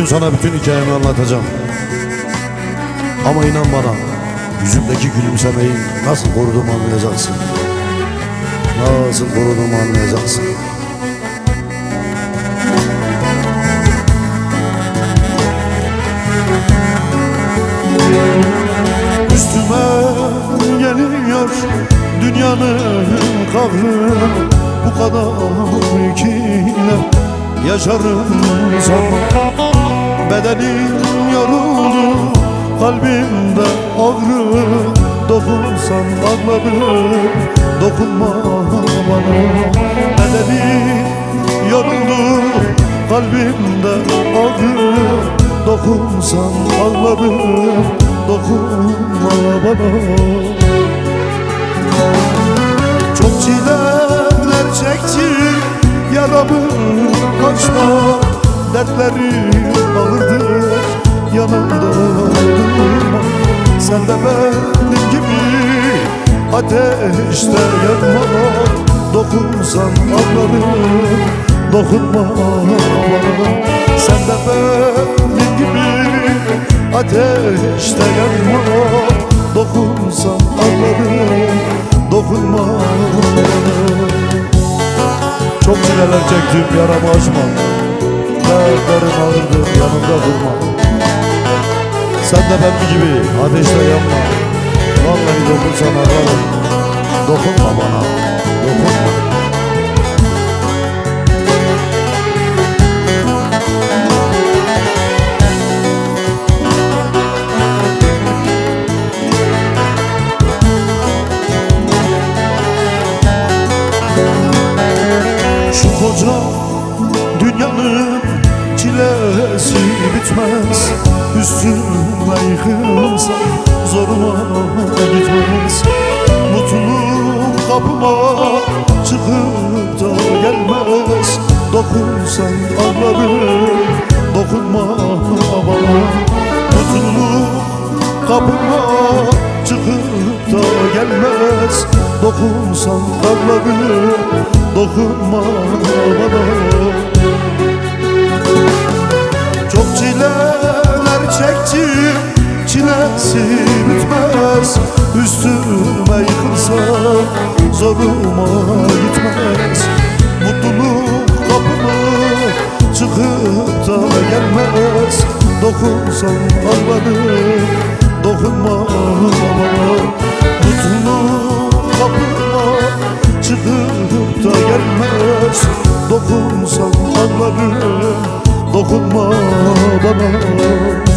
gün sana bütün hikayemi anlatacağım. Ama inan bana, yüzümdeki gülümsemeyi nasıl koruduğumu anlayacaksın. Nasıl koruduğumu anlayacaksın. Üstüme geliyor dünyanın kahrı Bu kadar kine yaşarım zaman Bedenim yoruldu kalbimde ağrı Dokunsan ağlarım dokunma bana. Bedenim yoruldu kalbimde ağrı Dokunsan ağlarım dokunma bana Dertlerim ağırdır yanımda durma Sen de benim gibi ateşte yanma Dokunsan ağlarım dokunma Sen de benim gibi ateşte yanma Dokunsan ağlarım dokunma Çok çileler çektim yaramı açma Dertlerim ağırdır yanımda durma. Sen de benim gibi ateşte yanma. Vallahi dokunsan ağlarım Dokunma bana Dokunma. Şu koca dünyanın çilesi bitmez. Üstüme yıkılsa zoruma gitmez. Mutluluk kapıma çıkıp da gelmez. Dokunsan ağlarım dokunma bana. Mutluluk kapıma çıkıp da gelmez. Dokunsan ağlarım dokunma bana gelmez Dokunsan ağlarım dokunma bana Mutluluk kapıma çıkıp da gelmez. Dokunsan ağlarım dokunma bana